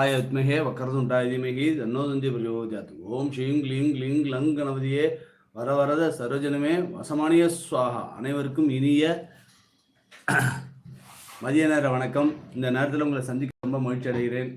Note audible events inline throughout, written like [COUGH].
ஆய வித்மகே தன்னோதந்தி பிரயோஜாத் ஓம் ஸ்ரீம் லிங் லிங் லங் கணபதியே. வர வரத சரோஜனமே வசமானிய சுவாகா. அனைவருக்கும் இனிய மதிய நேர வணக்கம். இந்த நேரத்தில் உங்களை சந்திக்க ரொம்ப மகிழ்ச்சி அடைகிறேன்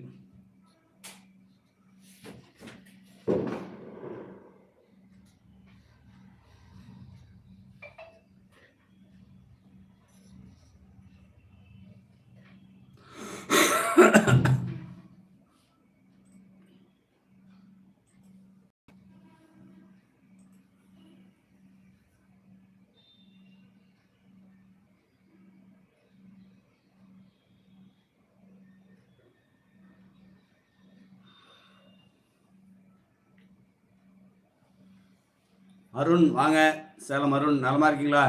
அருண் வாங்க. சேலம் அருண் நலமா இருக்கீங்களா?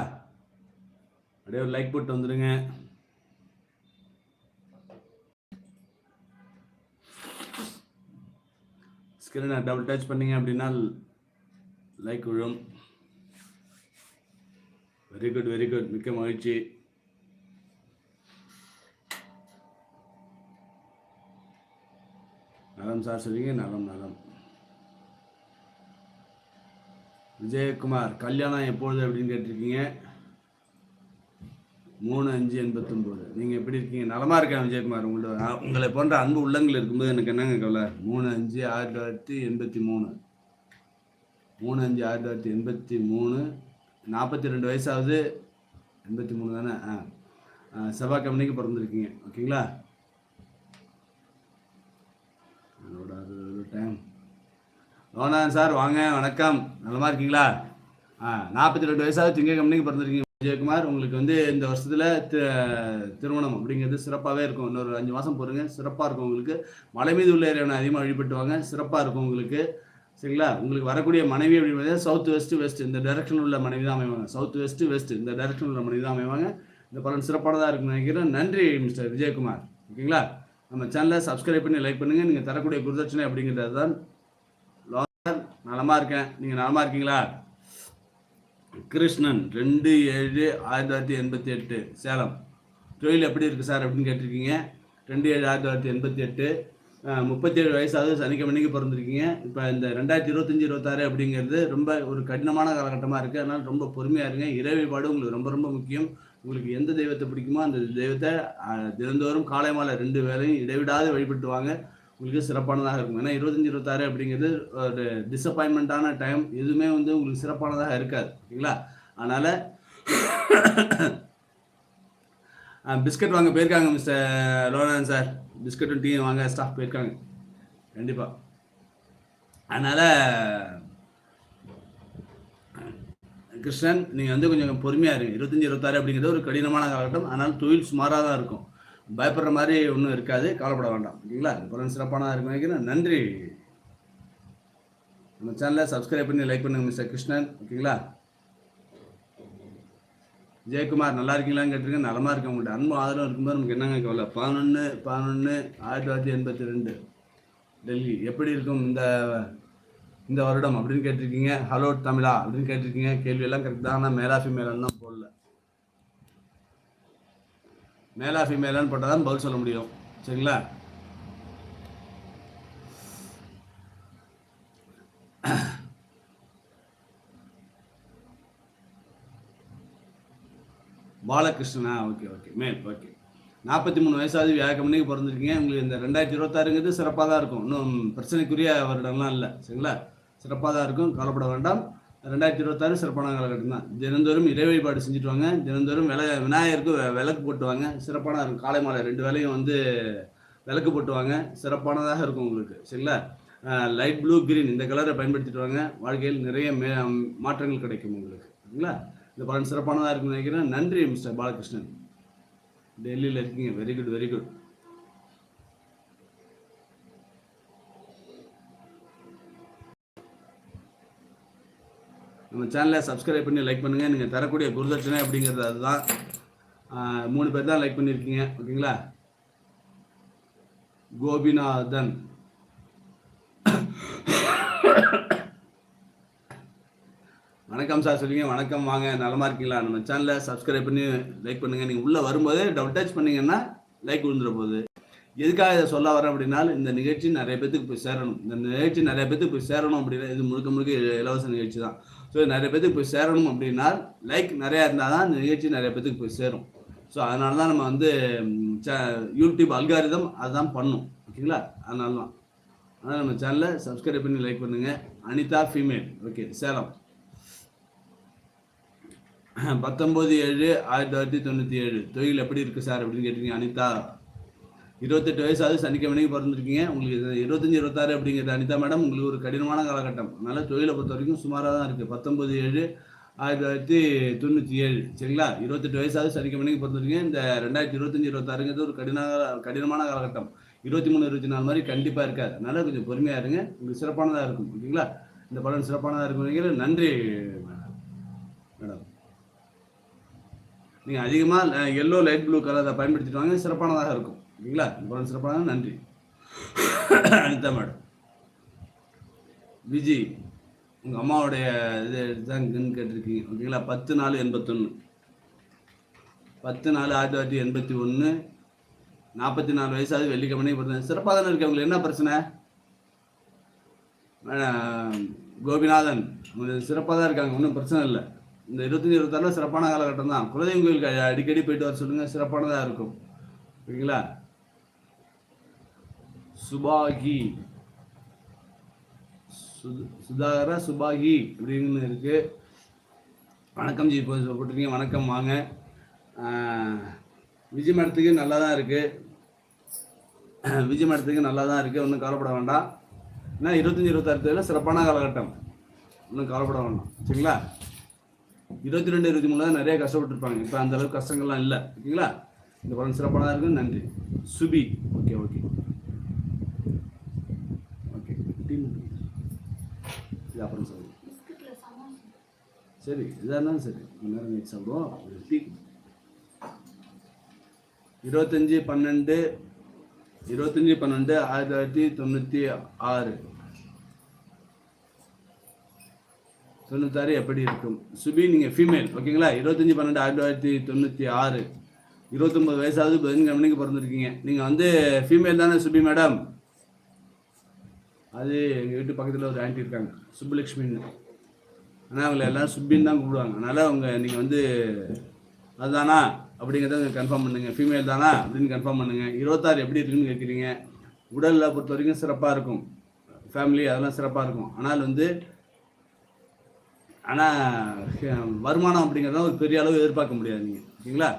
அப்படியே ஒரு லைக் போட்டு வந்துடுங்க ஸ்கிரீனை டபுள் டச் பண்ணீங்க அப்படின்னா லைக் விழும். வெரி குட் வெரி குட் மிக்க மகிழ்ச்சி. நலம் சார் சொல்லுங்க. நலம் நலம். விஜயகுமார் கல்யாணம் எப்பொழுது அப்படின்னு கேட்டிருக்கீங்க? மூணு அஞ்சு எண்பத்தொம்போது. நீங்கள் எப்படி இருக்கீங்க? நலமாக இருக்கேன் விஜயகுமார். உங்களோட உங்களை போன்ற அன்பு உள்ளங்கள் இருக்கும்போது எனக்கு என்னங்க கவலை? மூணு அஞ்சு ஆயிரத்தி தொள்ளாயிரத்தி எண்பத்தி மூணு. மூணு அஞ்சு ஆயிரத்தி தொள்ளாயிரத்தி எண்பத்தி மூணு. நாற்பத்தி ரெண்டு வயசாவது எண்பத்தி மூணு தானே? ஆ. ஆ, செவ்வாய் கம்பெனிக்கு பிறந்திருக்கீங்க. ஓகேங்களா அதோட அது ஒரு டைம் லோனான் சார் வாங்க வணக்கம். நல்லமா இருக்கீங்களா? ஆ நாற்பத்தி ரெண்டு வயசாவது திங்க கம்பெனிக்கு பிறந்திருக்கீங்க. விஜயகுமார் உங்களுக்கு வந்து இந்த வருஷத்தில் திருமணம் அப்படிங்கிறது சிறப்பாகவே இருக்கும். இன்னொரு அஞ்சு மாதம் போருங்க சிறப்பாக இருக்கும் உங்களுக்கு. மலை மீது உள்ள இறைவனை அதிகமாக வழிபட்டுவாங்க சிறப்பாக இருக்கும் உங்களுக்கு. சரிங்களா? உங்களுக்கு வரக்கூடிய மனைவி அப்படின்னு சவுத் வெஸ்ட் வெஸ்ட் இந்த டைரக்ஷன் உள்ள மனைவி தான் அமைவாங்க. சவுத் வெஸ்ட் வெஸ்ட் இந்த டைரக்ஷன் உள்ள மனைவி தான் அமைவாங்க. இந்த பலன் சிறப்பானதாக இருக்குன்னு நினைக்கிறேன். நன்றி மிஸ்டர் விஜயகுமார். ஓகேங்களா? நம்ம சேனலை சப்ஸ்கிரைப் பண்ணி லைக் பண்ணுங்கள் நீங்கள் தரக்கூடிய குருதட்சணை அப்படிங்கிறது தான் நலமா இருக்கேன். நீங்கள் நலமா இருக்கீங்களா? கிருஷ்ணன் ரெண்டு ஏழு ஆயிரத்தி தொள்ளாயிரத்தி எண்பத்தி எட்டு சேலம். தொழில் எப்படி இருக்குது சார் அப்படின்னு கேட்டிருக்கீங்க. ரெண்டு ஏழு ஆயிரத்தி தொள்ளாயிரத்தி எண்பத்தி எட்டு முப்பத்தேழு வயசாவது சனிக்கிழமைக்கு பிறந்திருக்கீங்க. இப்போ இந்த ரெண்டாயிரத்தி இருபத்தஞ்சி இருபத்தாறு அப்படிங்கிறது ரொம்ப ஒரு கடினமான காலகட்டமாக இருக்குது அதனால் ரொம்ப பொறுமையாக இருங்க. இறைவழிபாடு உங்களுக்கு ரொம்ப ரொம்ப முக்கியம். உங்களுக்கு எந்த தெய்வத்தை பிடிக்குமோ அந்த தெய்வத்தை தினந்தோறும் காலை மாலை ரெண்டு வேலையும் இடைவிடாது வழிபட்டு வாங்க. உங்களுக்கு சிறப்பானதாக இருக்கும். ஏன்னா இருபத்தஞ்சி இருபத்தாறு அப்படிங்கிறது ஒரு டிசப்பாயின்மெண்ட்டான டைம் எதுவுமே வந்து உங்களுக்கு சிறப்பானதாக இருக்காது. ஓகேங்களா அதனால் பிஸ்கட் வாங்க போயிருக்காங்க மிஸ்டர் லோனன் சார். பிஸ்கட்டும் டீயும் வாங்க ஸ்டாஃப் போயிருக்காங்க. கண்டிப்பாக அதனால் கிருஷ்ணன் நீங்கள் வந்து கொஞ்சம் பொறுமையாக இருங்க. இருபத்தஞ்சி இருபத்தாறு அப்படிங்கிறது ஒரு கடினமான காலகட்டம். அதனால் தொழில் சுமாராக தான் இருக்கும். பயப்படுற மாதிரி ஒன்றும் இருக்காது. கவலைப்பட வேண்டாம். ஓகேங்களா? பலன் சிறப்பானதாக இருக்கும் நினைக்கிறேன் நன்றி. நம்ம சேனலை சப்ஸ்கிரைப் பண்ணி லைக் பண்ணுங்க மிஸ்டர் கிருஷ்ணன். ஓகேங்களா? ஜெயக்குமார் நல்லா இருக்கீங்களான்னு கேட்டிருக்கேன். நலமாக இருக்கேன். உங்கள்கிட்ட அன்பு ஆதரவு இருக்கும்போது நமக்கு என்னங்க கவலை? பதினொன்று பதினொன்று ஆயிரத்தி தொள்ளாயிரத்தி எண்பத்தி ரெண்டு டெல்லி. எப்படி இருக்கும் இந்த இந்த வருடம் அப்படின்னு கேட்டிருக்கீங்க. ஹலோ தமிழா அப்படின்னு கேட்டிருக்கீங்க. கேள்வி எல்லாம் கரெக்ட் தான் ஆனால் தான் போடல மேலா ஃபீமேலான்னு போட்டால் தான் பதில் சொல்ல முடியும். சரிங்களா? பாலகிருஷ்ணனா? Okay okay. மேல் ஓகே. நாற்பத்தி மூணு வயசாவது வியாழக்கிழமைக்கு பிறந்திருக்கீங்க. உங்களுக்கு இந்த ரெண்டாயிரத்தி இருபத்தாறுங்கிறது சிறப்பாக தான் இருக்கும். இன்னும் பிரச்சனைக்குரிய வருடம்லாம் இல்லை. சரிங்களா? சிறப்பாக தான் இருக்கும். கவலைப்பட வேண்டாம். ரெண்டாயிரத்தி இருபத்தாறு சிறப்பான காலகட்டம் தான் தினந்தோறும் இறை வழிபாடு செஞ்சுட்டு வாங்க. தினந்தோறும் வில விநாயகருக்கு விளக்கு போட்டு வாங்க. சிறப்பான இருக்கும் காலை மாலை ரெண்டு வேலையும் வந்து விளக்கு போட்டு வாங்க. சிறப்பானதாக இருக்கும் உங்களுக்கு. சரிங்களா? லைட் ப்ளூ கிரீன் இந்த கலரை பயன்படுத்திட்டு வாங்க. வாழ்க்கையில் நிறைய மே மாற்றங்கள் கிடைக்கும் உங்களுக்கு. சரிங்களா? இந்த பலன் சிறப்பானதாக இருக்கும்னு நினைக்கிறேன். நன்றி மிஸ்டர் பாலகிருஷ்ணன். டெல்லியில் இருக்கீங்க. Very good very good. நம்ம சேனலை சப்ஸ்கிரைப் பண்ணி லைக் பண்ணுங்கள் நீங்கள் தரக்கூடிய குருதட்சணை அப்படிங்கிறது அதுதான். மூணு பேர் தான் லைக் பண்ணியிருக்கீங்க ஓகேங்களா? கோபிநாதன். வணக்கம் சார் சொல்லுங்க. வணக்கம் வாங்க. நலமா இருக்கீங்களா? நம்ம சேனலை சப்ஸ்கிரைப் பண்ணி லைக் பண்ணுங்க. நீங்கள் உள்ளே வரும்போது டபுள் டச் பண்ணீங்கன்னா லைக் விழுந்துட போகுது. எதுக்காக இதை சொல்ல வரேன் அப்படின்னாலும் இந்த நிகழ்ச்சி நிறைய பேத்துக்கு போய் சேரணும். இந்த நிகழ்ச்சி நிறைய பேத்துக்கு போய் சேரணும் அப்படின்னா இது முழுக்க முழுக்க இலவச நிகழ்ச்சி தான். ஸோ நிறைய பேத்துக்கு போய் சேரணும் அப்படின்னா லைக் நிறையா இருந்தால் தான் இந்த நிகழ்ச்சி நிறைய பேத்துக்கு போய் சேரும். ஸோ அதனால தான் நம்ம வந்து யூடியூப் அல்காரிதம் அதுதான் பண்ணும். ஓகேங்களா? அதனால தான் அதனால் நம்ம சேனலை சப்ஸ்கிரைப் பண்ணி லைக் பண்ணுங்கள் அனிதா ஃபீமேல் ஓகே சேலம். பத்தொம்போது ஏழு ஆயிரத்தி தொள்ளாயிரத்தி தொண்ணூற்றி ஏழு. தொழில் எப்படி இருக்குது சார் அப்படின்னு கேட்டிங்க அனிதா? இருபத்தெட்டு வயசாவது சனிக்கிழமைக்கு பிறந்திருக்கீங்க. உங்களுக்கு இருபத்தஞ்சி இருபத்தாறு அப்படிங்கிறது அனிதா மேடம் உங்களுக்கு ஒரு கடினமான காலகட்டம். அதனால் தொழிலை பொறுத்த வரைக்கும் சுமாராக தான் இருக்குது பத்தொம்பது ஏழு ஆயிரத்தி தொள்ளாயிரத்தி தொண்ணூற்றி ஏழு. சரிங்களா? இருபத்தெட்டு வயசாவது சனிக்கிழமைக்கு பிறந்திருக்கீங்க. இந்த ரெண்டாயிரத்தி இருபத்தஞ்சி இருபத்தாறுங்கிறது ஒரு கடின கடினமான காலகட்டம். இருபத்தி மூணு இருபத்தி நாலு மாதிரி கண்டிப்பாக இருக்காது. அதனால் கொஞ்சம் பொறுமையாக இருங்க. உங்களுக்கு சிறப்பானதாக இருக்கும். ஓகேங்களா? இந்த பலன் சிறப்பானதாக இருக்கும் நன்றி மேடம். மேடம் நீங்கள் அதிகமாக எல்லோ லைட் ப்ளூ கலரை பயன்படுத்திட்டு வாங்க. சிறப்பானதாக இருக்கும். ஓகேங்களா இந்த பலன் நன்றி. அனிதா மேடம். விஜி உங்கள் அம்மாவுடைய இது இதுதாங்கன்னு கேட்டிருக்கீங்க. ஓகேங்களா? பத்து நாலு எண்பத்தொன்று பத்து நாலு ஆயிரத்தி தொள்ளாயிரத்தி எண்பத்தி ஒன்று நாற்பத்தி நாலு வயசாவது வெள்ளிக்கிழமை பிறந்தேன் சிறப்பாக தானே இருக்கு உங்களுக்கு என்ன பிரச்சனை? மேடம், கோபிநாதன். உங்களுக்கு சிறப்பாக தான் இருக்காங்க. ஒன்றும் பிரச்சனை இல்லை. இந்த இருபத்தஞ்சி இருபத்தாறுல சிறப்பான காலகட்டம் தான். குலதெய்வம் கோயிலுக்கு அடிக்கடி போயிட்டு வர சொல்லுங்கள் சிறப்பானதாக இருக்கும். ஓகேங்களா? சுபாகி. சுதாகர சுபாகி அப்படின்னு இருக்கு. வணக்கம் ஜி இப்போ போட்டிருக்கீங்க. வணக்கம் வாங்க. விஜய் மடத்துக்கு நல்லா தான் இருக்குது விஜய் மடத்துக்கு நல்லா தான் இருக்குது ஒன்றும் கவலைப்பட வேண்டாம். ஏன்னா இருபத்தஞ்சி இருபத்தாறு சிறப்பான காலகட்டம். ஒன்றும் கவலைப்பட வேண்டாம். சரிங்களா? இருபத்தி ரெண்டு இருபத்தி மூணு நிறைய கஷ்டப்பட்டுருப்பாங்க. இப்போ அந்த அளவுக்கு கஷ்டங்கள்லாம் இல்லை. ஓகேங்களா? இந்த படம் சிறப்பானதாக இருக்குன்னு நன்றி. சுபி. ஓகே ஓகே டீம் இது அப்புறம் சரி இதாக இருந்தாலும் சரி. கொஞ்ச நேரம் கழிச்சு சாப்பிடுவோம். டீ இருபத்தஞ்சி பன்னெண்டு இருபத்தஞ்சி பன்னெண்டு ஆயிரத்தி தொள்ளாயிரத்தி தொண்ணூற்றி ஆறு. தொண்ணூத்தாறு எப்படி இருக்கும்? சுபி நீங்கள் ஃபீமேல் ஓகேங்களா இருபத்தஞ்சி பன்னெண்டு ஆயிரத்தி தொள்ளாயிரத்தி தொண்ணூற்றி ஆறு. இருபத்தொம்பது வயசாவது பதினஞ்சு மணிக்கு பிறந்திருக்கீங்க. நீங்கள் வந்து ஃபீமேல் தானே சுபி மேடம் அது எங்கள் வீட்டு பக்கத்தில் ஒரு ஆண்டி இருக்காங்க. சுப்புலக்ஷ்மின்னு. ஆனால் அவங்கள எல்லாம் சுப்பின்னு தான் கூப்பிடுவாங்க. அதனால் அவங்க நீங்கள் வந்து அதுதானா? அப்படிங்கிறத கன்ஃபார்ம் பண்ணுங்கள் ஃபீமேல் தானா? அப்படின்னு கன்ஃபார்ம் பண்ணுங்கள் இருபத்தாறு எப்படி இருக்குன்னு கேட்குறீங்க உடலில் பொறுத்த வரைக்கும் சிறப்பாக இருக்கும். ஃபேமிலி அதெல்லாம் சிறப்பாக இருக்கும். ஆனால் வந்து ஆனால் வருமானம் அப்படிங்கிறத ஒரு பெரிய அளவு எதிர்பார்க்க முடியாது நீங்கள் ஓகேங்களா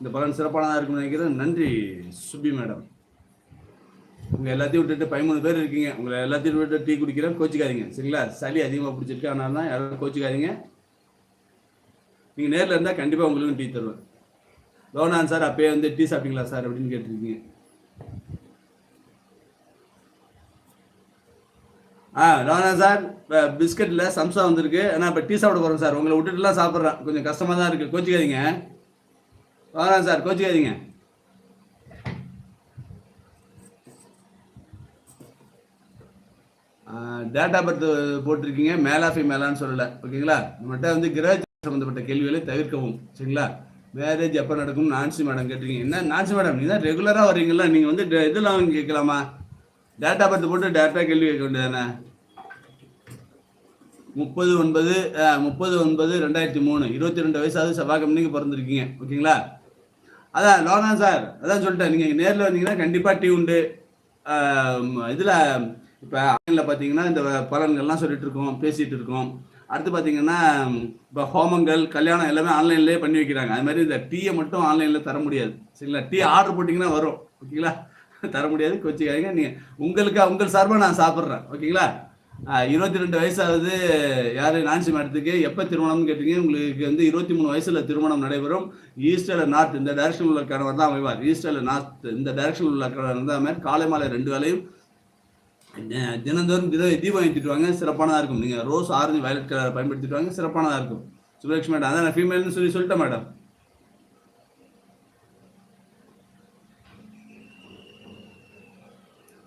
இந்த பலன் சிறப்பானதாக இருக்கும்னு நினைக்கிறேன். நன்றி சுப்பி மேடம். உங்கள் எல்லாத்தையும் விட்டுட்டு பதிமூணு பேர் இருக்கீங்க. உங்களை எல்லாத்தையும் விட்டு டீ குடிக்கிறேன் கோச்சிக்காதீங்க. சரிங்களா? சளி அதிகமாக பிடிச்சிருக்கு. அதனால தான் யாரும் கோச்சிக்காதீங்க. நீங்கள் நேரில் இருந்தால் கண்டிப்பாக உங்களுக்கும் டீ தருவேன். லோனான் சார் அப்பயே வந்து டீ சாப்பிட்டீங்களா சார் அப்படின்னு கேட்டிருக்கீங்க. ஆ லோனா சார் இப்போ பிஸ்கட்டில் சம்சா வந்திருக்கு. ஆனால் இப்போ டீ சாப்பிட போகிறோம் சார். உங்களை விட்டுட்டுலாம் சாப்பிட்றேன். கொஞ்சம் கஷ்டமாக தான் இருக்குது கோச்சிக்காதீங்க. லோனா சார் கோச்சிக்காதீங்க. டேட்டா பர்த் போட்டிருக்கீங்க மேலா மேலான்னு சொல்லலை. ஓகேங்களா? நம்மகிட்ட வந்து கிரக சம்மந்தப்பட்ட கேள்விகளை தவிர்க்கவும். சரிங்களா? மேரேஜ் எப்போ நடக்கும்? நான்சி மேடம் கேட்டிருக்கீங்க. என்ன நான்சி மேடம் நீங்கள் தான் ரெகுலராக வரீங்களா நீங்கள் வந்து இதெல்லாம் கேட்கலாமா? டேட்டா பர்த் போட்டு டேரெக்டாக கேள்வி கேட்க வேண்டியதானே முப்பது ஒன்பது முப்பது ஒன்பது ரெண்டாயிரத்தி மூணு. இருபத்தி ரெண்டு வயசாவது செவ்வாய் கம்பெனிக்கு பிறந்திருக்கீங்க. ஓகேங்களா? அதான் லோனா சார் அதான் சொல்லிட்டேன். நீங்கள் நேரில் வந்தீங்கன்னா கண்டிப்பாக டீ உண்டு. இதில் இப்போ ஆன்லைனில் பார்த்தீங்கன்னா இந்த பலன்கள்லாம் சொல்லிட்டு இருக்கோம் பேசிகிட்டு இருக்கோம் அடுத்து பார்த்தீங்கன்னா இப்போ ஹோமங்கள் கல்யாணம் எல்லாமே ஆன்லைன்லேயே பண்ணி வைக்கிறாங்க. அது மாதிரி இந்த டீயை மட்டும் ஆன்லைனில் தர முடியாது. சரிங்களா? டீ ஆர்டர் போட்டிங்கன்னா வரும். ஓகேங்களா? தர முடியாது. கொச்சிக்காதீங்க நீங்கள் உங்களுக்கு உங்கள் சார்பாக நான் சாப்பிட்றேன். ஓகேங்களா? இருபத்தி ரெண்டு வயசாவது யார்? நான்சி மேடத்துக்கு. எப்போ திருமணம்னு கேட்டீங்க? உங்களுக்கு வந்து இருபத்தி மூணு வயசில் திருமணம் நடைபெறும். ஈஸ்டர்ல நார்த் இந்த டைரக்ஷன் உள்ள கணவர் தான் அமைவார். ஈஸ்டர்ல நார்த் இந்த டைரக்ஷன் உள்ள கணவர் தான் மாதிரி காலை மாலை ரெண்டு வேலையும் தினந்தோறும் இதை தீபம் ஏற்றிட்டு வாங்க சிறப்பானதாக இருக்கும். நீங்கள் ரோஸ் ஆரஞ்சு வயலட் கலர் பயன்படுத்திட்டு வாங்க சிறப்பானதாக இருக்கும். சுபலட்சுமி மேடம் அதான் நான் ஃபீமேல்னு சொல்லி சொல்லிட்டேன் மேடம்.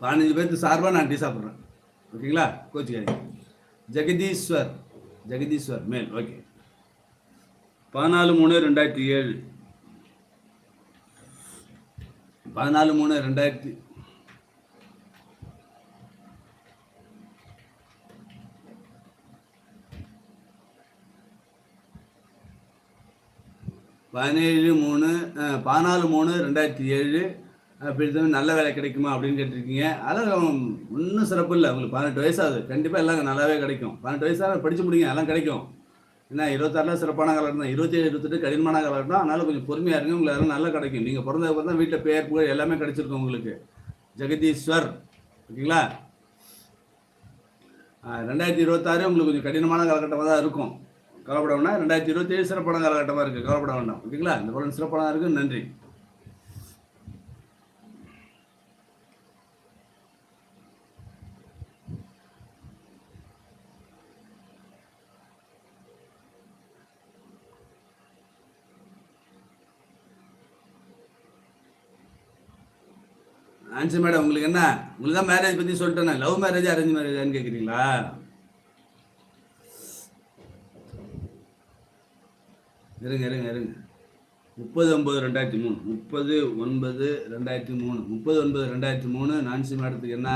பதினஞ்சு பேருக்கு சார்பாக நான் டீ சாப்பிட்றேன். ஓகேங்களா? கோச்சிக்காரி ஜெகதீஸ்வர் ஜெகதீஸ்வர் மேல். ஓகே. பதினாலு மூணு ரெண்டாயிரத்தி ஏழு. பதினாலு மூணு ரெண்டாயிரத்தி பதினேழு மூணு பதினாலு மூணு ரெண்டாயிரத்தி ஏழு. அப்படி இருந்தாலும் நல்ல வேலை கிடைக்குமா அப்படின்னு கேட்டிருக்கீங்க. அதெல்லாம் ஒன்றும் சிறப்பு இல்லை. உங்களுக்கு பதினெட்டு வயசாகுது கண்டிப்பாக எல்லாம் நல்லாவே கிடைக்கும். பதினெட்டு வயசாக படிச்சு முடிங்க எல்லாம் கிடைக்கும். ஏன்னா இருபத்தாறுல சிறப்பான காலம் தான் இருபத்தி ஏழு இருபத்தெட்டு கடினமான காலம் தான் அதனால் கொஞ்சம் பொறுமையாக இருங்க. உங்களுக்கு எல்லாம் நல்லா கிடைக்கும். நீங்கள் பிறந்ததுக்கு தான் வீட்டில் பேர் புகழ் எல்லாமே கிடைச்சிருக்கும் உங்களுக்கு. ஜெகதீஸ்வர். ஓகேங்களா? ரெண்டாயிரத்தி இருபத்தாறு உங்களுக்கு கொஞ்சம் கடினமான காலகட்டமாக தான் இருக்கும். கவலைப்பட வேண்டாம் ரெண்டாயிரத்தி இருபத்தி ஏழு சிறப்பான காலகட்டமாக இருக்குது கவலைப்பட வேண்டாம் ஓகேங்களா? இந்த பலன் சிறப்பான இருக்கு. நன்றி. ஆன்சர் மேடம் உங்களுக்கு என்ன? உங்களுக்கு தான் மேரேஜ் பற்றி சொல்லிட்டேன். லவ் மேரேஜ் அரேஞ்ச் மேரேஜான்னு கேட்குறீங்களா இருங்க இருங்க இருங்க. முப்பது ஒன்பது ரெண்டாயிரத்தி மூணு. முப்பது ஒன்பது ரெண்டாயிரத்தி மூணு. முப்பது ஒன்பது ரெண்டாயிரத்தி மூணு. நான்சி மேடத்துக்கு என்ன?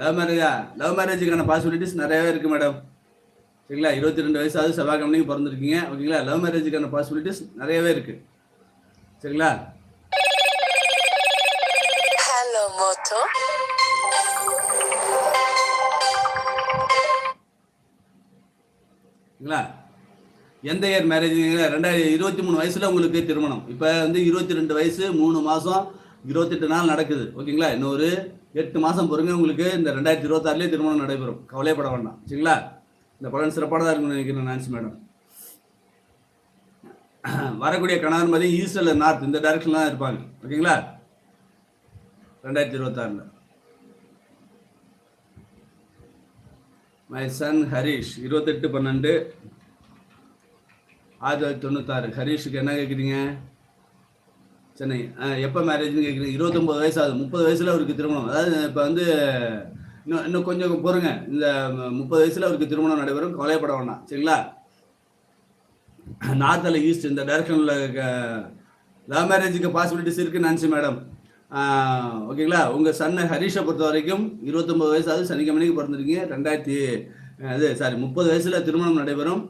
லவ் மேரேஜா லவ் மேரேஜுக்கான பாசிபிலிட்டிஸ் நிறையவே இருக்குது மேடம் சரிங்களா? இருபத்தி ரெண்டு வயசாவது செவ்வாய் கம்பெனிக்கு பிறந்திருக்கீங்க. ஓகேங்களா? லவ் மேரேஜுக்கான பாசிபிலிட்டிஸ் நிறையவே இருக்குது சரிங்களா. சரிங்களா? எந்த இயர் மேரேஜ் ரெண்டாயிரம் இருபத்தி மூணு வயசுல உங்களுக்கு திருமணம். இப்போ வந்து இருபத்தி ரெண்டு வயசு மூணு மாதம் இருபத்தெட்டு நாள் நடக்குது. ஓகேங்களா? இன்னொரு எட்டு மாதம் பொறுங்க உங்களுக்கு இந்த ரெண்டாயிரத்தி இருபத்தாறுலேயே திருமணம் நடைபெறும். கவலைப்பட வேண்டாம். சரிங்களா? இந்த பலன் சிறப்பானதாக இருக்கும்னு நினைக்கிறேன் நான்சி மேடம். வரக்கூடிய கணவன் மதி ஈஸ்டர்ல நார்த் இந்த டைரக்ஷன்ல தான் இருப்பாங்க. ஓகேங்களா? ரெண்டாயிரத்தி இருபத்தாறில். மை சன் ஹரிஷ் இருபத்தெட்டு பன்னெண்டு ஆயிரத்தி தொள்ளாயிரத்தி தொண்ணூத்தாறு. ஹரீஷுக்கு என்ன கேட்குறீங்க சென்னை. எப்போ மேரேஜ்னு கேட்குறீங்க இருபத்தொம்போது வயசு ஆகுது. முப்பது வயசில் அவருக்கு திருமணம். அதாவது இப்போ வந்து இன்னும் இன்னும் கொஞ்சம் பொறுங்க. இந்த முப்பது வயசில் அவருக்கு திருமணம் நடைபெறும். கவலைப்பட வேண்டாம். சரிங்களா? நார்த்தில் ஈஸ்ட் இந்த டைரக்ஷனில் லவ் மேரேஜுக்கு பாசிபிலிட்டிஸ் இருக்குன்னு நினச்சி மேடம் ஓகேங்களா உங்கள் சன்னை ஹரிஷை பொறுத்த வரைக்கும் இருபத்தொம்பது வயசாவது சனிக்கிழமைக்கு பிறந்திருக்கீங்க. ரெண்டாயிரத்தி இது சாரி முப்பது வயசில் திருமணம் நடைபெறும்.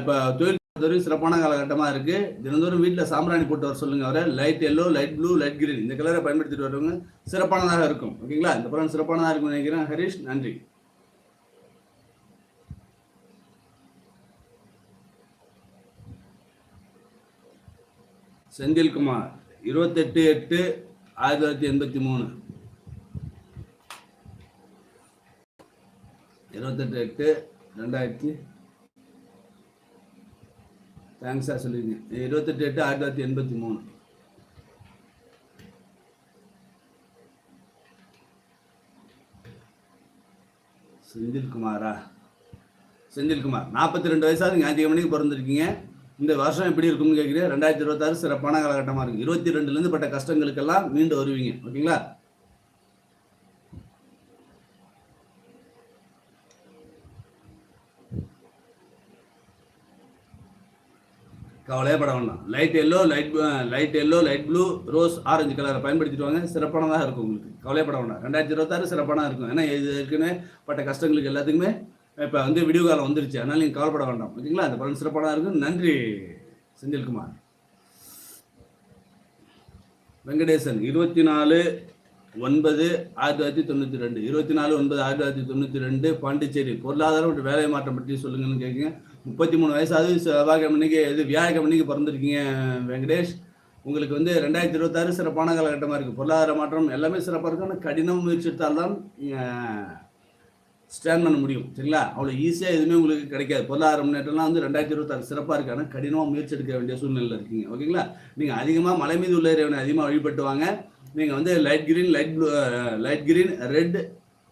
இப்போ தொழில் பொறுத்தவரைக்கும் சிறப்பான காலகட்டமாக இருக்குது தினந்தோறும் வீட்டில் சாம்பிராணி போட்டு வர சொல்லுங்கள் அவரை. Light yellow light blue light green இந்த கலரை பயன்படுத்திட்டு வரவங்க சிறப்பானதாக இருக்கும். ஓகேங்களா இந்த படம் சிறப்பானதாக இருக்கும்னு நினைக்கிறேன். ஹரிஷ் நன்றி. செந்தில்குமார் இருபத்தெட்டு எட்டு ஆயிரத்தி தொள்ளாயிரத்தி எண்பத்தி மூணு. இருபத்தெட்டு எட்டு ரெண்டாயிரத்தி தேங்க்ஸாக சொல்லிருங்க இருபத்தெட்டு எட்டு ஆயிரத்தி தொள்ளாயிரத்தி எண்பத்தி மூணு. செந்தில்குமாரா? செந்தில்குமார் நாற்பத்தி ரெண்டு வயசாவது ஞாயிற்றுக்கிழமைக்கு பிறந்திருக்கீங்க. இந்த வருஷம் எப்படி இருக்கும்னு கேட்குறீங்க? ரெண்டாயிரத்தி இருபத்தாறு சிறப்பான காலகட்டமாக இருக்குது இருபத்தி ரெண்டுலேருந்து பட்ட கஷ்டங்களுக்கெல்லாம் மீண்டு வருவீங்க. ஓகேங்களா? கவலையே பட வேண்டாம். Light yellow light light yellow light blue rose orange கலரை பயன்படுத்திட்டு வாங்க. சிறப்பானதாக இருக்கும் உங்களுக்கு. கவலையப்பட வேண்டாம். ரெண்டாயிரத்தி இருபத்தாறு சிறப்பானதாக இருக்கும். ஏன்னா இது ஏற்கனவே பட்ட கஷ்டங்களுக்கு எல்லாத்துக்குமே இப்போ வந்து விடிவு காலம் வந்துருச்சு. அதனால நீங்கள் கவலைப்பட வேண்டாம். ஓகேங்களா? அந்த பலன் சிறப்பானதாக இருக்கும். நன்றி செந்தில்குமார். வெங்கடேசன் இருபத்தி நாலு ஒன்பது ஆயிரத்தி தொள்ளாயிரத்தி தொண்ணூற்றி ரெண்டு. இருபத்தி நாலு ஒன்பது ஆயிரத்தி தொள்ளாயிரத்தி தொண்ணூற்றி ரெண்டு. பாண்டிச்சேரி பொருளாதாரம் மற்றும் வேலை மாற்றம் பற்றி சொல்லுங்கன்னு கேட்குங்க முப்பத்தி மூணு வயசாவது இன்னைக்கு இது வியாழக்கிழமைக்கு பிறந்திருக்கீங்க வெங்கடேஷ். உங்களுக்கு வந்து ரெண்டாயிரத்தி இருபத்தாறு சிறப்பான காலகட்டமாக இருக்குது பொருளாதார மாற்றம் எல்லாமே சிறப்பாக இருக்கும் ஆனால் கடினம் முயற்சி எடுத்தால்தான் ஸ்டாண்ட் பண்ண முடியும். சரிங்களா? அவ்வளோ ஈஸியாக எதுவுமே உங்களுக்கு கிடைக்காது. பொருளாதார முன்னேற்றம்லாம் வந்து ரெண்டாயிரத்தி இருபத்தாறு சிறப்பாக இருக்குது ஆனால் கடினமாக முயற்சி எடுக்க வேண்டிய சூழ்நிலையில் இருக்கீங்க. ஓகேங்களா? நீங்கள் அதிகமாக மலை மீது உள்ள இறைவனை அதிகமாக வழிபட்டுவாங்க நீங்கள் வந்து light green light blue light green red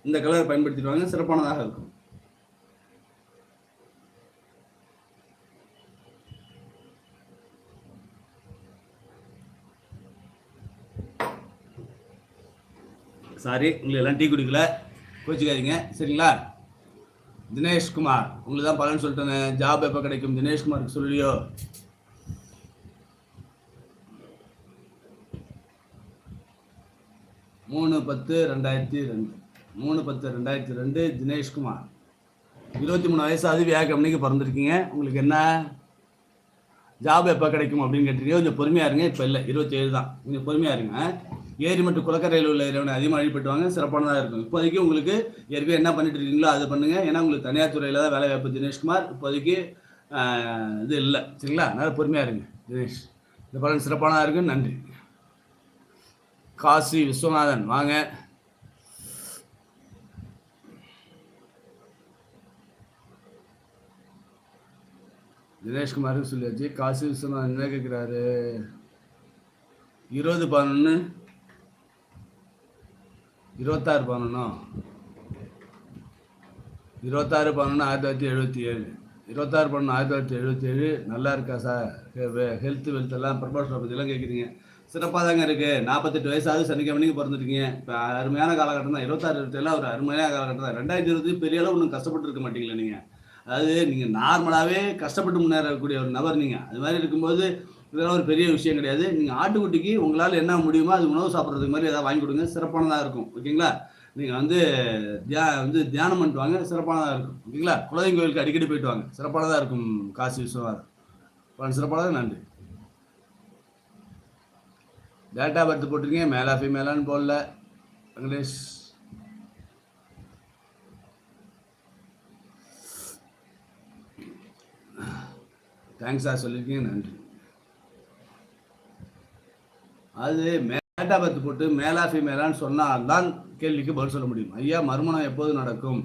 இந்த கலரை பயன்படுத்திட்டு வாங்க. சிறப்பானதாக இருக்கும். சாரி உங்களுக்கு எல்லாம் டீ குடிக்கல. கோச்சிக்காதீங்க. சரிங்களா? தினேஷ்குமார் உங்களுக்கு தான் பலன் சொல்லிட்டேன் ஜாப் எப்போ கிடைக்கும்? தினேஷ்குமாருக்கு சொல்லியோ? மூணு பத்து ரெண்டாயிரத்தி ரெண்டு. மூணு பத்து ரெண்டாயிரத்தி ரெண்டு தினேஷ்குமார். இருபத்தி மூணு வயசு அது வியாக்கம்னிக்கு பிறந்திருக்கீங்க. உங்களுக்கு என்ன? ஜாப் எப்போ கிடைக்கும் அப்படின்னு கேட்டிருக்கீங்க. கொஞ்சம் பொறுமையாக இருங்க. இப்போ இல்லை இருபத்தேழு தான். கொஞ்சம் பொறுமையாக இருங்க. ஏரி மற்றும் குளக்கரையில் உள்ள இறைவனை அதிகமாக வழிபட்டுவாங்க. சிறப்பானதாக இருக்கும். இப்போதைக்கு உங்களுக்கு ஏற்கனவே என்ன பண்ணிட்டு இருக்கீங்களோ அதை பண்ணுங்க. ஏன்னா உங்களுக்கு தனியார் துறையில் தான் வேலை வாய்ப்பு தினேஷ்குமார். இப்போதைக்கு இது இல்லை. சரிங்களா? அதனால் பொறுமையாக இருங்க தினேஷ். இந்த பலன் சிறப்பானதாக இருக்கும். நன்றி. காசி விஸ்வநாதன் வாங்க. தினேஷ்குமாருக்கு சொல்லியாச்சு. காசி விஸ்வநாதன் என்ன கேட்குறாரு இருபது பதினொன்று இருபத்தாறு பதினொன்னா? இருபத்தாறு பதினொன்று ஆயிரத்தி தொள்ளாயிரத்தி எழுபத்தி ஏழு. இருபத்தாறு பதினொன்று ஆயிரத்தி தொள்ளாயிரத்தி எழுபத்தி ஏழு. நல்லா இருக்கா சார்? ஹெல்த் வெல்த் எல்லாம் ப்ரமோஷனை பற்றிலாம் கேட்குறீங்க சிறப்பாக தாங்க இருக்குது நாற்பத்தெட்டு வயசாவது சனிக்கிழமைக்கு பிறந்திருக்கீங்க. இப்போ அருமையான காலகட்டம் தான் இருபத்தாறு இருபத்தேழு ஒரு அருமையான காலகட்டம் தான் ரெண்டாயிரத்தி இருபது பெரிய அளவு ஒன்றும் கஷ்டப்பட்டு இருக்க மாட்டீங்களா நீங்கள் அதாவது நீங்கள் நார்மலாகவே கஷ்டப்பட்டு முன்னேறக்கூடிய ஒரு நபர் நீங்கள் அது மாதிரி இருக்கும்போது இதெல்லாம் ஒரு பெரிய விஷயம் கிடையாது. நீங்கள் ஆட்டுக்குட்டிக்கு உங்களால் என்ன முடியுமோ அது உணவு சாப்பிட்றதுக்கு மாதிரி ஏதாவது வாங்கி கொடுங்க. சிறப்பானதாக இருக்கும். ஓகேங்களா? நீங்கள் வந்து தியா வந்து தியானம் பண்ணிட்டு வாங்க. சிறப்பானதாக இருக்கும். ஓகேங்களா? குலதெய்வம் கோயிலுக்கு அடிக்கடி போயிட்டு வாங்க. சிறப்பானதாக இருக்கும் காசி விஸ்வநாதன் சிறப்பானதாக நன்றி. டேட்டா பர்த் போட்டிருக்கீங்க. மேலா ஃபீமேலான்னு போடல. வெங்கடேஷ். தேங்க்ஸ் சார் சொல்லியிருக்கீங்க. நன்றி. அது மேட்டா பத்து போட்டு மேலா ஃபீமேலான்னு சொன்னால்தான் கேள்விக்கு பதில் சொல்ல முடியும். ஐயா மறுமணம் எப்போது நடக்கும்?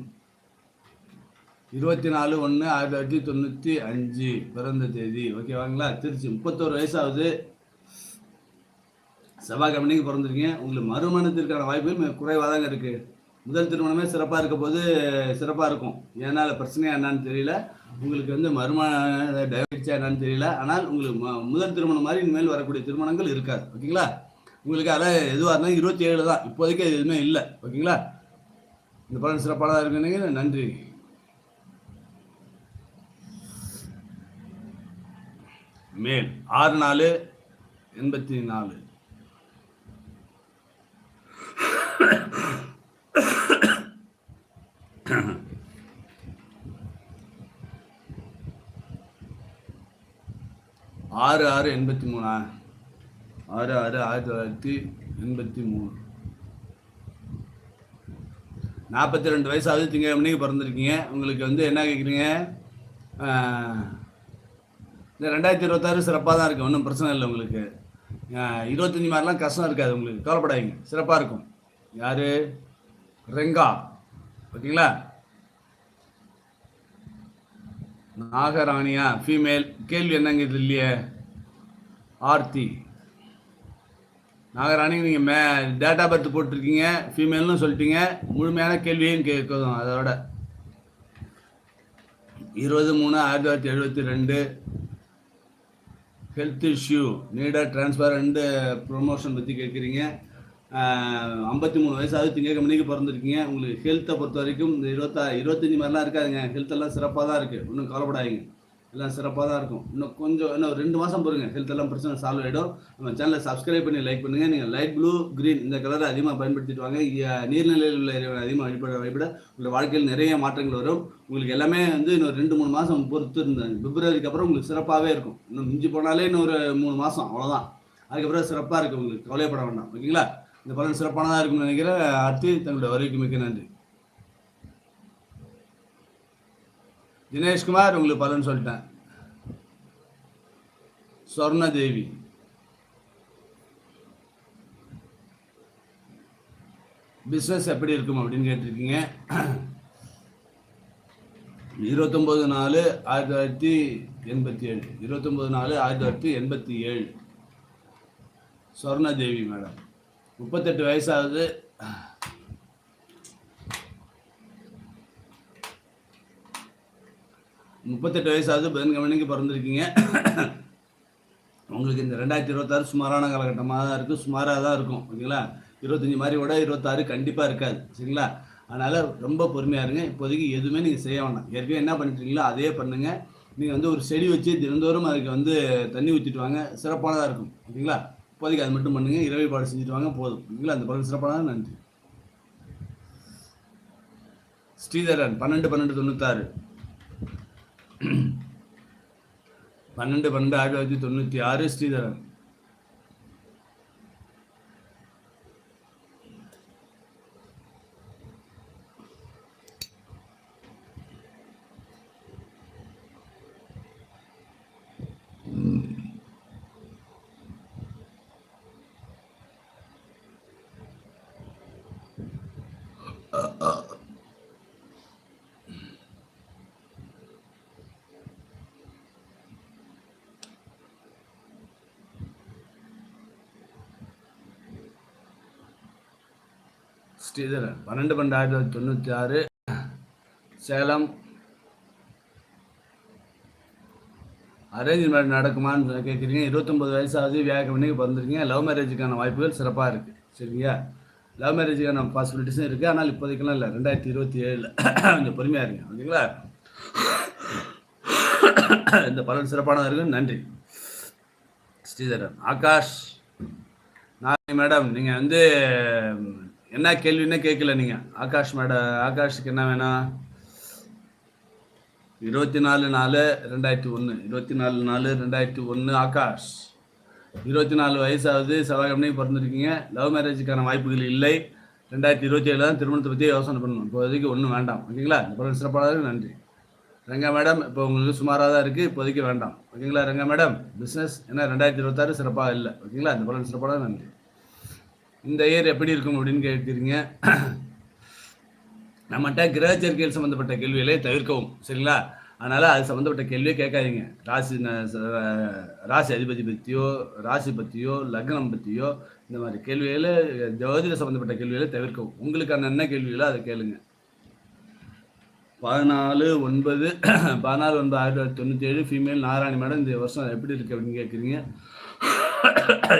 இருபத்தி நாலு ஒன்று ஆயிரத்தி தொள்ளாயிரத்தி தொண்ணூற்றி அஞ்சு பிறந்த தேதி. ஓகேவாங்களா திருச்சி. முப்பத்தோரு வயசாகுது. செவ்வாய் கம்பெனிக்கு பிறந்திருக்கீங்க. உங்களுக்கு மறுமணத்திற்கான வாய்ப்புகள் குறைவாக தாங்க இருக்குது முதல் திருமணமே சிறப்பாக இருக்க போது சிறப்பாக இருக்கும். ஏன்னால் பிரச்சனையாக பிரச்சனையா என்னன்னு தெரியல. உங்களுக்கு வந்து மறுமண டைவர்ஸா என்னன்னு தெரியல. ஆனால் உங்களுக்கு ம- முதல் திருமணம் மாதிரி இனிமேல் வரக்கூடிய திருமணங்கள் இருக்காது. ஓகேங்களா? உங்களுக்கு அதான் எதுவாக இருந்தாலும் இருபத்தி ஏழு தான். இப்போதைக்கு அது எதுவுமே இல்லை. ஓகேங்களா? இந்த பலன் சிறப்பானதாக இருக்குன்னு நன்றி. மேல். ஆறு நாலு எண்பத்தி நாலு. [COUGHS] ஆறு ஆறு எண்பத்தி மூணா? ஆறு ஆறு ஆயிரத்தி தொள்ளாயிரத்தி எண்பத்தி மூணு. நாற்பத்தி ரெண்டு வயசாவது திங்கக்கிழமைக்கு பிறந்திருக்கீங்க. உங்களுக்கு வந்து என்ன கேட்குறீங்க? இந்த ரெண்டாயிரத்தி இருபத்தாறு சிறப்பாக தான் இருக்கும் ஒன்றும் பிரச்சனை இல்லை உங்களுக்கு. இருபத்தஞ்சி மாதிரிலாம் கஷ்டம் இருக்காது உங்களுக்கு கவலைப்படாதீங்க சிறப்பாக இருக்கும். யார்? ரெங்கா. ஓகேங்களா? நாகராணியா ஃபீமேல் கேள்வி என்னங்க இது இல்லையே? ஆர்த்தி. நாகராணி நீங்கள் மே டேட்டா பர்த் போட்டிருக்கீங்க ஃபீமேல்னு சொல்லிட்டீங்க. முழுமையான கேள்வியும் கேட்கணும் அதோட. இருபது மூணு ஆயிரத்தி தொள்ளாயிரத்தி எழுபத்தி ரெண்டு. ஹெல்த் இஷ்யூ நீட ட்ரான்ஸ்ஃபர் அண்டு ப்ரொமோஷன் பற்றி கேட்குறீங்க. ஐம்பத்தி மூணு வயசாவது திங்கக்கிழமைக்கு பிறந்திருக்கீங்க. உங்களுக்கு ஹெல்த்தை பொறுத்த வரைக்கும் இந்த இருபத்தா இருபத்தஞ்சி மாதிரிலாம் இருக்காதுங்க. ஹெல்த் எல்லாம் சிறப்பாக தான் இருக்குது ஒன்றும் கவலைப்படாதீங்க. எல்லாம் சிறப்பாக தான் இருக்கும். இன்னும் கொஞ்சம் இன்னும் ஒரு ரெண்டு மாதம் பொறுங்க. ஹெல்த் எல்லாம் பிரச்சனை சால்வ் ஆகிடும் நம்ம சேனலை சப்ஸ்கிரைப் பண்ணி லைக் பண்ணுங்கள் நீங்கள் லைட் ப்ளூ க்ரீன் இந்த கலரை அதிகமாக பயன்படுத்திட்டு வாங்க. நீர்நிலையில் உள்ள இறைவனை அதிகமாக வழிபட வழிபட உங்கள் வாழ்க்கையில் நிறைய மாற்றங்கள் வரும். உங்களுக்கு எல்லாமே வந்து இன்னும் ரெண்டு மூணு மாதம் பொறுத்து இருந்த பிப்ரவரிக்கு அப்புறம் உங்களுக்கு சிறப்பாகவே இருக்கும். இன்னும் மிஞ்சி போனாலே இன்னும் ஒரு மூணு மாதம் அவ்வளோதான் அதுக்கப்புறம் சிறப்பாக இருக்கும் உங்களுக்கு கவலைப்பட வேண்டாம். ஓகேங்களா இந்த பலன் சிறப்பானதாக இருக்கும்னு நினைக்கிறேன். அடுத்து தங்களுடைய வருகைக்கு மிக்க நன்றி. தினேஷ்குமார் உங்களுக்கு பலன் சொல்லிட்டேன். சொர்ணதேவி. பிஸ்னஸ் எப்படி இருக்கும் அப்படின்னு கேட்டிருக்கீங்க. இருபத்தொம்போது நாலு ஆயிரத்தி தொள்ளாயிரத்தி எண்பத்தி ஏழு. இருபத்தொம்போது நாலு ஆயிரத்தி தொள்ளாயிரத்தி எண்பத்தி ஏழு. சொர்ணதேவி மேடம். முப்பத்தெட்டு வயசாகுது. முப்பத்தெட்டு வயசாவது பதினஞ்சு கம்பெனிக்கு பிறந்திருக்கீங்க. உங்களுக்கு இந்த ரெண்டாயிரத்தி இருபத்தாறு சுமாரான காலகட்டமாக தான் இருக்கும் சுமாராக தான் இருக்கும். ஓகேங்களா? இருபத்தஞ்சி மாதிரி விட இருபத்தாறு கண்டிப்பாக இருக்காது. சரிங்களா? அதனால் ரொம்ப பொறுமையாக இருங்க. இப்போதைக்கு எதுவுமே நீங்கள் செய்ய வேண்டாம் ஏற்கனவே என்ன பண்ணிட்டீங்களோ அதே பண்ணுங்கள் நீங்கள் வந்து ஒரு செடி வச்சு தினந்தோறும் அதுக்கு வந்து தண்ணி ஊற்றிட்டு வாங்க. சிறப்பானதாக இருக்கும். ஓகேங்களா? இப்போதைக்கு அது மட்டும் பண்ணுங்க இரவு பாடு செஞ்சுட்டு வாங்க போதும். இல்லை அந்த பலன் சிறப்பான நன்றி. ஸ்ரீதரன் பன்னெண்டு பன்னெண்டு தொண்ணூத்தாறு. பன்னெண்டு பன்னெண்டு ஆயிரத்தி தொள்ளாயிரத்தி தொண்ணூற்றி ஆறு ஸ்ரீதரன். ஸ்ரீதரன் பன்னெண்டு பன்னெண்டு ஆயிரத்தி தொள்ளாயிரத்தி தொண்ணூற்றி ஆறு சேலம் அரேஞ்ச் மேரேஜ் நடக்குமான்னு கேட்குறீங்க இருபத்தொம்பது வயசாவது வியாழக்கிழமைக்கு பிறந்திருக்கீங்க. லவ் மேரேஜுக்கான வாய்ப்புகள் சிறப்பாக இருக்குது சரிங்களா? லவ் மேரேஜுக்கான பாசிபிலிட்டிஸும் இருக்குது ஆனால் இப்போதைக்கெல்லாம் இல்லை. ரெண்டாயிரத்தி இருபத்தி ஏழில் கொஞ்சம் பொறுமையாக இருங்க. ஓகேங்களா? இந்த பலன் சிறப்பானதாக இருக்கு நன்றி. ஸ்ரீதரன். ஆகாஷ். நான் மேடம் நீங்கள் வந்து என்ன கேள்வின்னே கேட்கல நீங்கள் ஆகாஷ் மேடம் ஆகாஷுக்கு என்ன வேணும் இருபத்தி நாலு நாலு ரெண்டாயிரத்தி ஒன்று இருபத்தி நாலு நாலு ரெண்டாயிரத்தி ஒன்று ஆகாஷ். இருபத்தி நாலு வயசாவது செவ்வாய்க்கிழமை பிறந்திருக்கீங்க. லவ் மேரேஜுக்கான வாய்ப்புகள் இல்லை. ரெண்டாயிரத்தி இருபத்தி ஏழு தான் திருமணத்தை பற்றி யோசனை பண்ணணும். இப்போதைக்கு ஒன்றும் வேண்டாம். ஓகேங்களா? இந்த பலன் சிறப்பாக நன்றி. ரங்கா மேடம் இப்போ உங்களுக்கு சுமாராக தான் இருக்குது இப்போதைக்கு வேண்டாம். ஓகேங்களா ரங்கா மேடம்? பிஸ்னஸ் ஏன்னா ரெண்டாயிரத்தி இருபத்தாறு சிறப்பாக இல்லை. ஓகேங்களா? இந்த பலன் சிறப்பாக நன்றி. இந்த இயர் எப்படி இருக்கும் அப்படின்னு கேட்குறீங்க? நம்மகிட்ட கிரக சேர்க்கைகள் சம்மந்தப்பட்ட கேள்விகளை தவிர்க்கவும் சரிங்களா? அதனால் அது சம்மந்தப்பட்ட கேள்வியே கேட்காதீங்க. ராசி ராசி அதிபதி பற்றியோ ராசி பற்றியோ லக்னம் பற்றியோ இந்த மாதிரி கேள்விகளை ஜோதிட சம்மந்தப்பட்ட கேள்விகளை தவிர்க்கவும். உங்களுக்கான என்ன கேள்விகளோ அதை கேளுங்க. பதினாலு ஒன்பது [CLEARS THROAT] பதினாலு ஒன்பது ஆயிரத்தி தொள்ளாயிரத்தி தொண்ணூற்றி ஏழு ஃபீமேல் நாராயணி மேடம் இந்த வருஷம் எப்படி இருக்கு அப்படின்னு கேட்குறீங்க.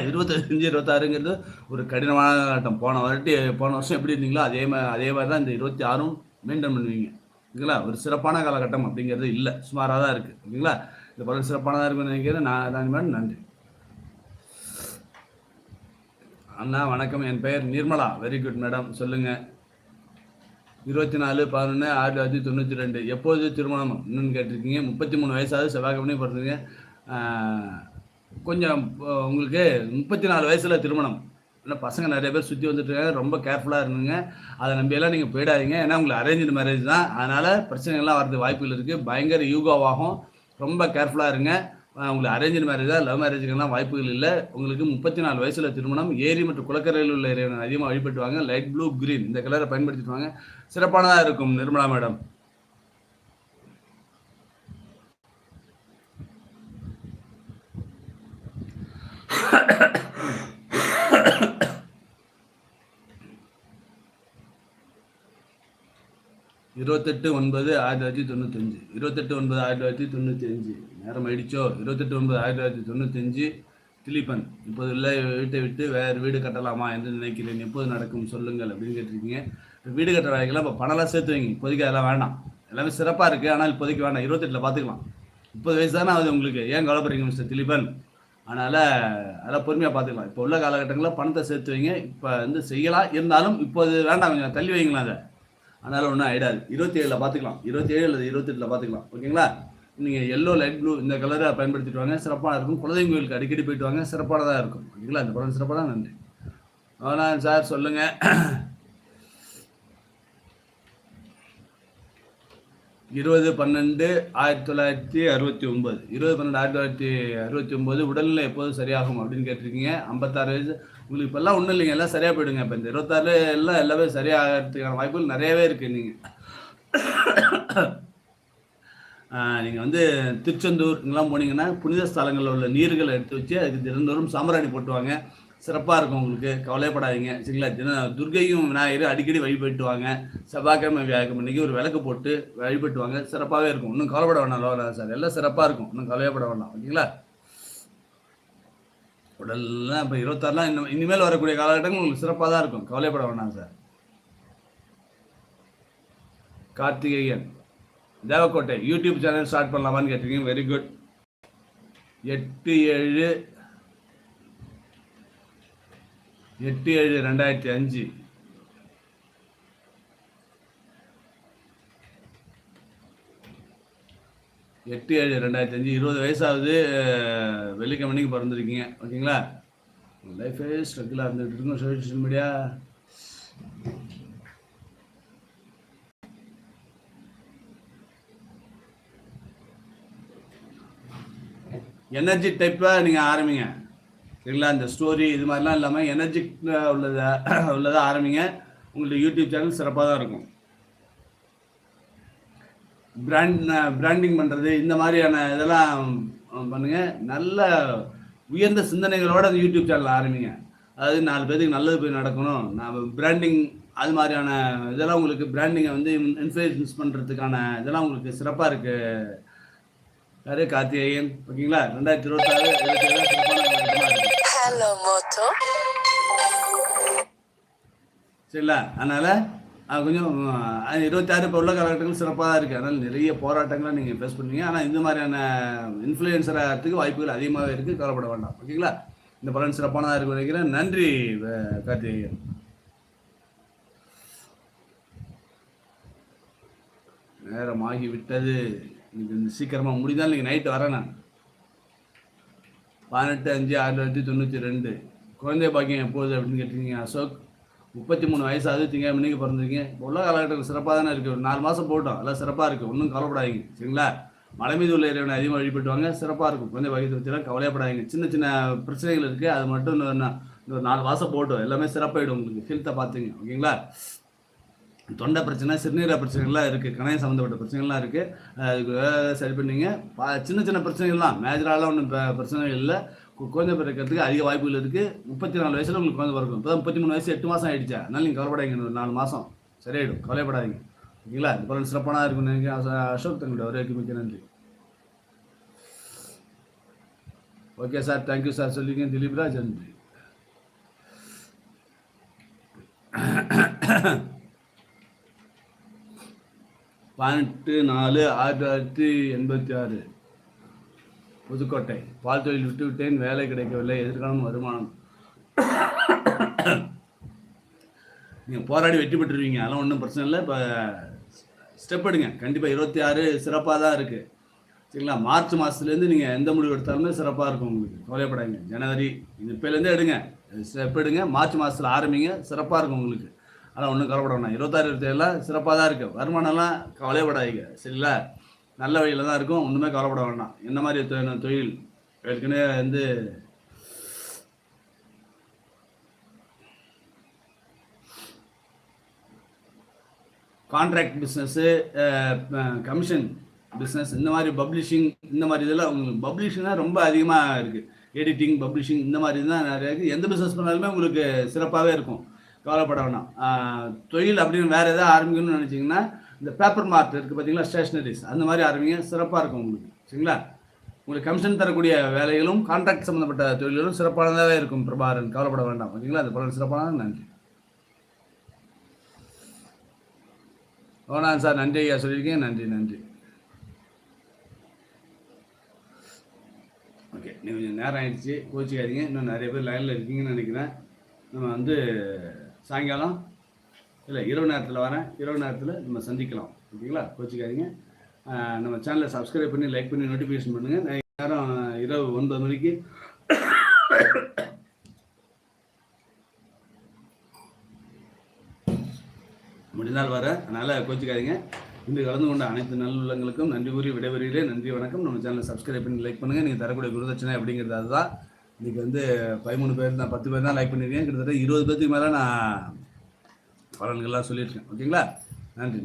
இருபத்தஞ்சு இருபத்தாறுங்கிறது ஒரு கடினமான ஆட்டம் போன வாட்டி போன வருஷம் எப்படி இருந்தீங்களோ அதே மாதிரி அதே மாதிரி தான் இந்த இருபத்தி ஆறும் மெயின்டைன் பண்ணுவீங்க. ஓகேங்களா? ஒரு சிறப்பான காலகட்டம் அப்படிங்கிறது இல்லை. சுமாராக தான் இருக்குது ஓகேங்களா? இந்த படம் சிறப்பானதாக இருக்கும் நினைக்கிறேன். நான் ராணி மேடம் நன்றி. அண்ணா வணக்கம். என் பெயர் நிர்மலா. வெரி குட் மேடம் சொல்லுங்கள் இருபத்தி நாலு பதினொன்று ஆயிரத்தி தொள்ளாயிரத்தி தொண்ணூற்றி ரெண்டு. எப்போது திருமணம்? இன்னும் கேட்டிருக்கீங்க. முப்பத்தி மூணு வயசாவது செவ்வாய்க்கிழமை பிறந்தீங்க. கொஞ்சம் உங்களுக்கு முப்பத்தி நாலு வயசில் திருமணம். இல்லை பசங்க நிறைய பேர் சுற்றி வந்துட்டு இருக்காங்க. ரொம்ப கேர்ஃபுல்லாக இருந்துங்க. அதை நம்பியெல்லாம் நீங்கள் போயிடாதீங்க. ஏன்னா உங்களுக்கு அரேஞ்சு மேரேஜ் தான். அதனால் பிரச்சனைகள்லாம் வரது வாய்ப்புகள் இருக்குது பயங்கர யூகோவாகும். ரொம்ப கேர்ஃபுல்லாக இருங்க. உங்களுக்கு அரேஞ்சு மேரேஜ் தான். லவ் மேரேஜுக்கெல்லாம் வாய்ப்புகள் இல்லை. உங்களுக்கு முப்பத்தி நாலு வயசில் திருமணம். ஏரி மற்றும் குளக்கரையில் உள்ள இறைவனை அதிகமாக வழிபட்டுவாங்க. லைட் ப்ளூ க்ரீன் இந்த கலரை பயன்படுத்திட்டு வாங்க. சிறப்பானதாக இருக்கும். நிர்மலா மேடம். இருபத்தெட்டு ஒன்பது ஆயிரத்தி தொள்ளாயிரத்தி தொண்ணூத்தஞ்சு. இருபத்தெட்டு ஒன்பது ஆயிரத்தி தொள்ளாயிரத்தி தொண்ணூற்றி அஞ்சு நேரம் ஆயிடுச்சோ இருபத்தெட்டு ஒன்பது ஆயிரத்தி தொள்ளாயிரத்தி தொண்ணூத்தஞ்சு. திலீபன் இப்போது இல்லை வீட்டை விட்டு வேறு வீடு கட்டலாமா என்று நினைக்கிறேன். எப்போது நடக்கும்? சொல்லுங்கள் அப்படின்னு கேட்டிருக்கீங்க. வீடு கட்டுற வேலைக்கெல்லாம் இப்போ பணம்லாம் சேர்த்து வைங்க. இப்போதைக்கு அதெல்லாம் வேண்டாம் எல்லாமே சிறப்பாக இருக்குது ஆனால் இப்போதைக்கு வேண்டாம் இருபத்தெட்டில் பார்த்துக்கலாம் முப்பது வயசு தானே ஆகுது உங்களுக்கு. ஏன் கவலைப்படுறீங்க மிஸ்டர் திலீபன்? அதனால் அதெல்லாம் பொறுமையாக பார்த்துக்கலாம் இப்போ உள்ள காலகட்டங்களில் பணத்தை சேர்த்து வைங்க. இப்போ வந்து செய்யலாம். இருந்தாலும் இப்போது வேண்டாம். கொஞ்சம் தள்ளி வைங்களா அதை? அதனால் ஒன்றும் ஆகிடாது இருபத்தி ஏழில் பார்த்துக்கலாம் இருபத்தி ஏழு அல்லது இருபத்தெட்டில் பார்த்துக்கலாம் ஓகேங்களா? நீங்கள் எல்லோ லைட் ப்ளூ இந்த கலரை பயன்படுத்திட்டு வாங்க. சிறப்பாக இருக்கும். குலதெய்வம் கோயிலுக்கு அடிக்கடி போயிட்டு வாங்க. சிறப்பானதாக இருக்கும். ஓகேங்களா? இந்த படம் சிறப்பாக தான் நன்றி ஆனால் சார் சொல்லுங்கள் இருபது பன்னெண்டு ஆயிரத்தி தொள்ளாயிரத்தி அறுபத்தி ஒன்பது. இருபது பன்னெண்டு ஆயிரத்தி தொள்ளாயிரத்தி அறுபத்தி ஒன்பது உடல்நிலை எப்போது சரியாகும் அப்படின்னு கேட்டிருக்கீங்க. ஐம்பத்தாறு வயசு. உங்களுக்கு இப்போல்லாம் ஒன்றும் இல்லைங்க. எல்லாம் சரியாக போயிடுங்க. இப்போ இந்த இருபத்தாறு எல்லாம் எல்லாமே சரியாகிறதுக்கான வாய்ப்புகள் நிறையவே இருக்குது நீங்கள் நீங்கள் வந்து திருச்செந்தூர் இங்கெல்லாம் போனீங்கன்னா புனித ஸ்தலங்களில் உள்ள நீர்களை எடுத்து வச்சு அதுக்கு தினந்தோறும் சாம்பிராணி போட்டுவாங்க. சிறப்பாக இருக்கும் உங்களுக்கு. கவலைப்படாதீங்க. சரிங்களா? தின துர்கையும் விநாயகரும் அடிக்கடி வழிபட்டு வாங்க. செவ்வாய்க்கிழமை இன்றைக்கி ஒரு விளக்கு போட்டு வழிபட்டு வாங்க. சிறப்பாகவே இருக்கும். இன்னும் கவலைப்பட வேணாம் லோகநாத சார். எல்லாம் சிறப்பாக இருக்கும். இன்னும் கவலைப்பட வேண்டாம் ஓகேங்களா? உடல்லாம் இப்போ இருபத்தாறுலாம் இன்னும் இனிமேல் வரக்கூடிய காலகட்டங்கள் உங்களுக்கு சிறப்பாக தான் இருக்கும். கவலைப்பட வேண்டாம் sir. Karthikeyan Devakottai YouTube channel start பண்ணலாமான்னு கேட்டிருக்கீங்க. வெரி குட் எட்டு ஏழு எட்டு ஏழு ரெண்டாயிரத்தி அஞ்சு. எட்டு ஏழு ரெண்டாயிரத்தி அஞ்சு. இருபது வயசாவது வெள்ளிக்கிழமைக்கு பிறந்திருக்கீங்க. ஓகேங்களா? லைஃபே ஸ்ட்ரகிளாக இருந்துகிட்டு இருக்கும் சோஷியல் மீடியா எனர்ஜி டைப்பாக நீங்கள் ஆரம்பிங்க. சரிங்களா இந்த ஸ்டோரி இது மாதிரிலாம் இல்லாமல் எனர்ஜி உள்ளதை உள்ளதாக ஆரம்பிங்க. உங்களுடைய யூடியூப் சேனல் சிறப்பாக தான் இருக்கும். பிராண்ட் பிராண்டிங் பண்ணுறது இந்த மாதிரியான இதெல்லாம் பண்ணுங்க. நல்ல உயர்ந்த சிந்தனைகளோட அந்த யூடியூப் சேனல் ஆரம்பிங்க. அதாவது நாலு பேருக்கு நல்லது போய் நடக்கணும். நான் பிராண்டிங் அது மாதிரியான இதெல்லாம் உங்களுக்கு பிராண்டிங்கை வந்து இன்ஃப்ளூயன்ஸ் பண்ணுறதுக்கான இதெல்லாம் உங்களுக்கு சிறப்பாக இருக்குது யாரு? கார்த்திகேயன் ஓகேங்களா? ரெண்டாயிரத்தி இருபத்தாறு இருபத்தேழு சிறப்பான வருடமா இருக்கு Hello, Moto. சரிங்களா அதனால் கொஞ்சம் இருபத்தாறு இப்போ உள்ள காலகட்டங்கள் சிறப்பாக தான் இருக்குது அதனால் நிறைய போராட்டங்களை நீங்கள் ஃபேஸ் பண்ணுவீங்க. ஆனால் இந்த மாதிரியான இன்ஃப்ளூயன்சர் ஆகிறதுக்கு வாய்ப்புகள் அதிகமாகவே இருக்குது கவலைப்பட வேண்டாம். ஓகேங்களா இந்த பலன் சிறப்பானதாக இருக்கும் நினைக்கிறேன். நன்றி கார்த்திகேயன். நேரம் ஆகிவிட்டது இன்னைக்கு சீக்கிரமாக முடிந்தால் இன்னைக்கு நைட்டு வரேன் நான். பதினெட்டு அஞ்சு ஆயிரத்தி தொள்ளாயிரத்தி தொண்ணூற்றி ரெண்டு. குழந்தை பாக்கியம் எப்போது அப்படின்னு கேட்டிருக்கீங்க அசோக். முப்பத்தி மூணு வயசாகுது திங்க மணிக்கு பிறந்திருக்கீங்க. உள்ள காலகட்டத்தில் சிறப்பாக தானே இருக்குது ஒரு நாலு மாதம் போட்டோம் எல்லாம் சிறப்பாக இருக்குது ஒன்றும் கவலைப்படாதீங்க சரிங்களா? மலை மீது உள்ள இறைவனை அதிகமாக வழிபட்டுவாங்க சிறப்பாக இருக்கும். குழந்தை பாக்கியத்தை பற்றிலாம் கவலைப்படாதீங்க சின்ன சின்ன பிரச்சனைகள் இருக்குது அது மட்டும் இன்னொரு நாலு மாதம் போட்டோம். எல்லாமே சிறப்பாகிடும் உங்களுக்கு. ஹெல்த்தை பார்த்துங்க ஓகேங்களா? தொண்டை பிரச்சனை சிறுநீரக பிரச்சனைகள்லாம் இருக்குது கணையம் சம்மந்தப்பட்ட பிரச்சனைகள்லாம் இருக்குது அதுக்கு சரி பண்ணீங்க. சின்ன சின்ன பிரச்சனைகள்லாம் மேஜராலாம் ஒன்றும் பிரச்சனைகள் இல்லை. கு- குழந்தை பிறக்கிறதுக்கு அதிக வாய்ப்புகள் இருக்குது முப்பத்தி நாலு வயசில் உங்களுக்கு குழந்தை பிறக்கும். இப்போ முப்பத்தி மூணு வயசு எட்டு மாதம் ஆயிடுச்சா. அதனால நீங்கள் கவலைப்படாதீங்க. ஒரு நாலு மாதம் சரியாயிடும். கவலைப்படாதீங்க. ஓகேங்களா? இந்த பலன் சிறப்பான இருக்கும்னு நினைக்கிறேன். அசோக் தங்களுடைய வரவேற்கு மிக்க நன்றி. Okay sir. Thank you sir. சொல்லிங்க திலீப் ராஜ் நன்றி பதினெட்டு நாலு ஆயிரத்தி தொள்ளாயிரத்தி எண்பத்தி ஆறு. புதுக்கோட்டை. பால் தொழில் விட்டு விட்டேன் வேலை கிடைக்கவில்லை எதிர்காலம் வருமானம். நீங்கள் போராடி வெற்றி பெற்றுருவீங்க அதெல்லாம் ஒன்றும் பிரச்சனை இல்லை. இப்போ ஸ்டெப் எடுங்க. கண்டிப்பாக இருபத்தி ஆறு சிறப்பாக தான் இருக்குது சரிங்களா? மார்ச் மாதத்துலேருந்து நீங்கள் எந்த முடிவு எடுத்தாலுமே சிறப்பாக இருக்கும் உங்களுக்கு. கவலைப்படாதீங்க ஜனவரி இது இப்போலேருந்தே எடுங்க. ஸ்டெப் எடுங்க. மார்ச் மாதத்தில் ஆரம்பிங்க. சிறப்பாக இருக்கும் உங்களுக்கு. ஆனால் ஒன்றும் கவலைப்பட வேணாம். இருபத்தாறு இருபத்தேழுலாம் சிறப்பாக தான் இருக்குது வருமானம்லாம் கவலைப்படாதீங்க. சரிங்களா? நல்ல வழியில் தான் இருக்கும். ஒன்றுமே கவலைப்பட வேண்டாம் என்ன மாதிரி தொ- தொழில்? ஏற்கனவே வந்து கான்ட்ராக்ட் பிஸ்னஸ்ஸு கமிஷன் பிஸ்னஸ் இந்த மாதிரி பப்ளிஷிங் இந்த மாதிரி இதெல்லாம் உங்களுக்கு பப்ளிஷிங்னா ரொம்ப அதிகமாக இருக்குது எடிட்டிங் பப்ளிஷிங் இந்த மாதிரி தான் நிறையா இருக்குது எந்த பிஸ்னஸ் பண்ணாலுமே உங்களுக்கு சிறப்பாகவே இருக்கும். கவலைப்பட வேணாம். தொழில் அப்படின்னு வேறு எதாவது ஆரம்பிக்கணும்னு நினச்சிங்கன்னா இந்த பேப்பர் மார்ட் இருக்குது பார்த்தீங்களா ஸ்டேஷ்னரிஸ் அந்த மாதிரி ஆரம்பிங்க சிறப்பாக இருக்கும் உங்களுக்கு. சரிங்களா? உங்களுக்கு கமிஷன் தரக்கூடிய வேலைகளும் கான்ட்ராக்ட் சம்மந்தப்பட்ட தொழில்களும் சிறப்பானதாகவே இருக்கும் பிரபாரன் கவலைப்பட வேண்டாம். ஓகேங்களா அது பலன் சிறப்பானது. நன்றி. ஓனா சார். நன்றி ஐயா சொல்லியிருக்கேன் நன்றி நன்றி. ஓகே. நீங்கள் கொஞ்சம் நேரம் ஆயிடுச்சு. கோச்சிக்காதீங்க. இன்னும் நிறைய பேர் லைனில் இருக்கீங்கன்னு நினைக்கிறேன். நம்ம வந்து சாயங்காலம் இல்லை இரவு நேரத்தில் வரேன். இரவு நேரத்தில் நம்ம சந்திக்கலாம். ஓகேங்களா? கோச்சிக்காதீங்க. நம்ம சேனலை சப்ஸ்கிரைப் பண்ணி லைக் பண்ணி நோட்டிஃபிகேஷன் பண்ணுங்கள் நான் நேரம் இரவு ஒன்பது மணிக்கு. முடிந்தால் வர. அதனால் கோச்சிக்காதீங்க. இன்று கலந்து கொண்ட அனைத்து நல்லுள்ளங்களுக்கும் நன்றி கூறி விடைபெறுகிறேன். நன்றி வணக்கம். நம்ம சேனலை சப்ஸ்கிரைப் பண்ணி லைக் பண்ணுங்கள் நீங்கள் தரக்கூடிய குருதட்சணை அப்படிங்கிறது அதுதான். இன்றைக்கி வந்து பதிமூணு பேர் தான் பத்து பேர் தான் லைக் பண்ணியிருக்கேன் கிட்டத்தட்ட இருபது பேர்த்துக்கு மேலே நான் பலன்கள்லாம் சொல்லியிருக்கேன். ஓகேங்களா? நன்றி.